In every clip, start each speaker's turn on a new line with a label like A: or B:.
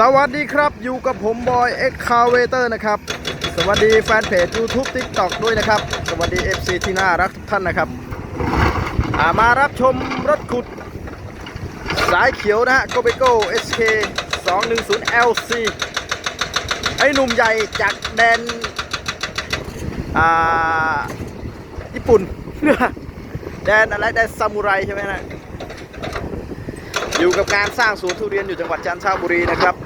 A: สวัสดีครับอยู่กับผมบอยเอ็กคาเวเตอร์นะครับ สวัสดีแฟนเพจ YouTube TikTok ด้วยนะครับ สวัสดี FC ที่น่ารักทุกท่านนะครับามารับชมรถขุด สายเขียวนะฮะ g o b e g o SK 210 LC ไอ้หนุ่มใหญ่จากแดนอ่าญี่ปุ่น แดนอะไรแดนซามูไรใช่ไหมนะอยู่กับการสร้างสวนทุเรียนอยู่จังหวัดจันทบุรีนะครับ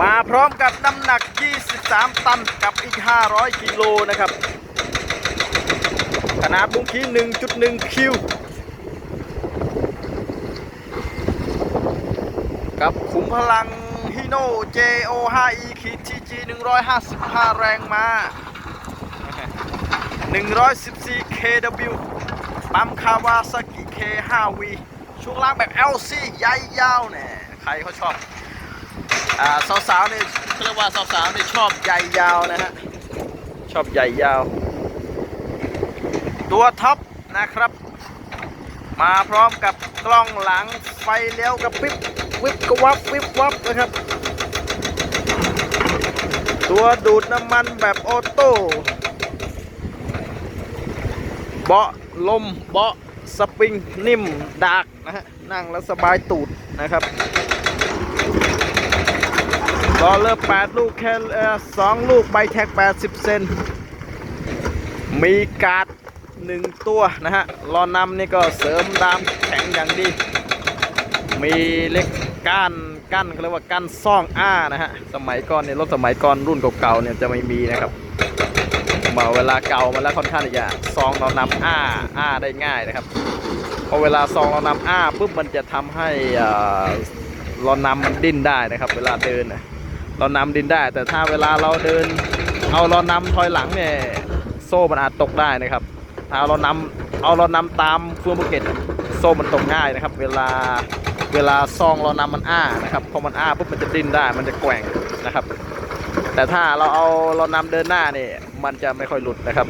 A: มาพร้อมกับน้ำหนัก 23 ตันกับอีก 500 กิโลนะครับ ขนาดบุ้งขี้1.1 คิว กับขุมพลังฮิโน่ JO5E ขีด TG 155 แรงมา 114 kW ปั๊มคาวาซากิ K5V ช่วงล่างแบบ LC ใหญ่ยาวเนี่ย ใครเขาชอบ สาวๆเนี่ยเขาเรียกว่าสาวๆเนี่ยชอบใหญ่ยาวนะฮะชอบใหญ่ยาว ตัวท็อปนะครับ มาพร้อมกับกล้องหลังไฟเลี้ยวกับวิบวิบกวับวิบวับนะครับ ตัวดูดน้ำมันแบบออโต้เบาะลมเบาะสปริงนิ่มดากนะฮะนั่งแล้วสบายตูดนะครับ ล้อเลิก8ลูกแค่สองลูกใบแท็ก80เซนมีการ์ดหนึ่งตัวนะฮะล้อนำนี่ก็เสริมดามแข็งอย่างดี มีเล็กก้านกั้นเขาเรียกว่ากั้นซ่องอ้านะฮะสมัยก่อนเนี่ยรถสมัยก่อนรุ่นเก่าๆเนี่ยจะไม่มีนะครับมื่อเวลาเก่ามาแล้วค่อนข้างจะซองเรานำอ้าอ้าได้ง่ายนะครับพอเวลาซองเรานำอ้าปุ๊บมันจะทำให้เอ่อเรานำมันดิ้นได้นะครับ เวลาเดินนะ เรานำดินได้ แต่ถ้าเวลาเราเดิน เอาเรานำถอยหลังเนี่ยโซ่มันอาจตกได้นะครับถ้าเอาเรานำเอาเรานำตามเฟืองบุกเก็ตโซ่มันตกง่ายนะครับ เวลาเวลาซองเรานำมันอ้านะครับพอมันอ้าปุ๊บมันจะดิ้นได้ มันจะแกว่งนะครับ แต่ถ้าเราเอาเรานำเดินหน้านี่มันจะไม่ค่อยหลุดนะครับ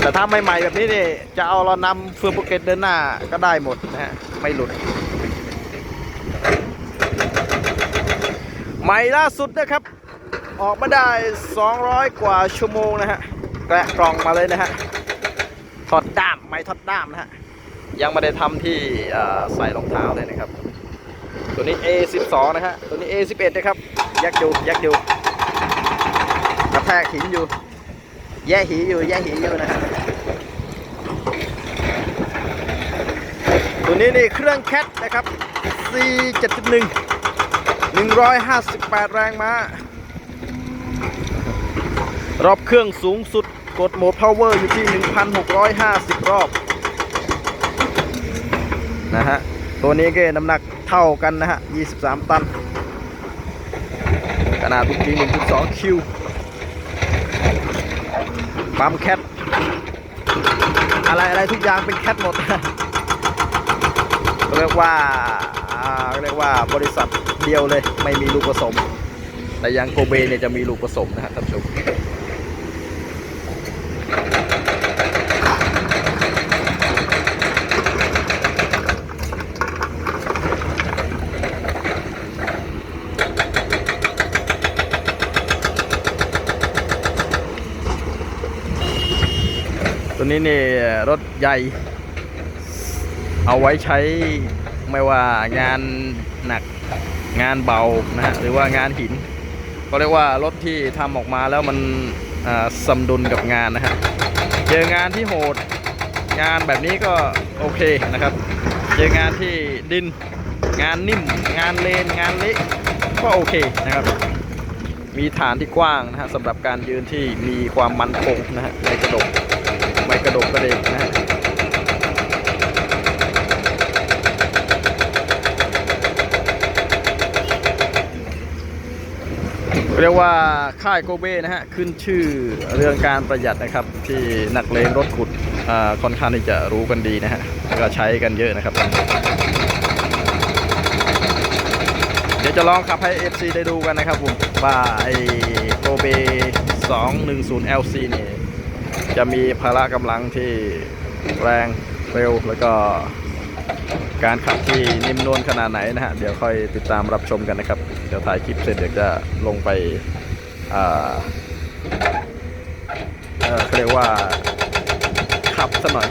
A: แต่ถ้าใหม่ๆแบบนี้นี่จะเอาเรานำเฟืองโปเก็ตเดินหน้าก็ได้หมดนะฮะไม่หลุด ให ม่ล่าสุดนะครับ ออกมาได้ 200 กว่าชั่วโมงนะฮะแกะกล่องมาเลยนะฮะถอดด้ามไม่ถอดด้ามนะฮะยังไม่ได้ทำที่ใส่รองเท้าเลยนะครับ ตัวนี้ A12 นะฮะตัวนี้ A11 นะครับยักอยู่ยักอยู่กระแทกหินอยู่ แย่หีอยู่แย่หีอยู่นะฮะตัวนี้นี่เครื่องแคทนะครับ C7.1 158 แรงม้ารอบเครื่องสูงสุดกดโหมด power อยู่ที่ 1,650 รอบ นะฮะ ตัวนี้ก็น้ำหนักเท่ากันนะฮะ 23 ตัน ขนาดบุกจริง1.2 คิว ปั๊มแคท อะไรอะไรทุกอย่างเป็นแคทหมด เรียกว่า เรียกว่าบริษัทเดียวเลยไม่มีลูกผสม แต่ยังโกเบเนี่ยจะมีลูกผสมนะฮะท่านผู้ชมตัวนี้เนี่ยรถใหญ่ เอาไว้ใช้ ไม่ว่างานหนักงานเบานะฮะหรือว่างานหินก็เรียกว่ารถที่ทำออกมาแล้วมันสมดุลกับงานนะฮะเจองานที่โหดงานแบบนี้ก็โอเคนะครับ เจองานที่ดินงานนิ่ม งานเลนงานเละก็โอเคนะครับ มีฐานที่กว้างนะฮะสำหรับการยืนที่มีความมั่นคงนะฮะไม่กระดกไม่กระดกกระเดกนะฮะ เรียกว่าค่ายโกเบ้นะฮะขึ้นชื่อเรื่องการประหยัดนะครับ ที่นักเลงรถขุดอ่าค่อนข้างที่จะรู้กันดีนะฮะก็ใช้กันเยอะนะครับ เดี๋ยวจะลองขับให้ FC ได้ดูกันนะครับผมว่าไอโกเบ210 LC นี่จะมีพละกำลังที่แรงเร็วแล้วก็การขับที่นิ่มนวลขนาดไหนนะฮะ เดี๋ยวค่อยติดตามรับชมกันนะครับ ดี๋ยวถ่ายคลิปเสร็จเดี๋ยวจะลงไปอ่าเออเขาเรียกว่าขับซะหน่อย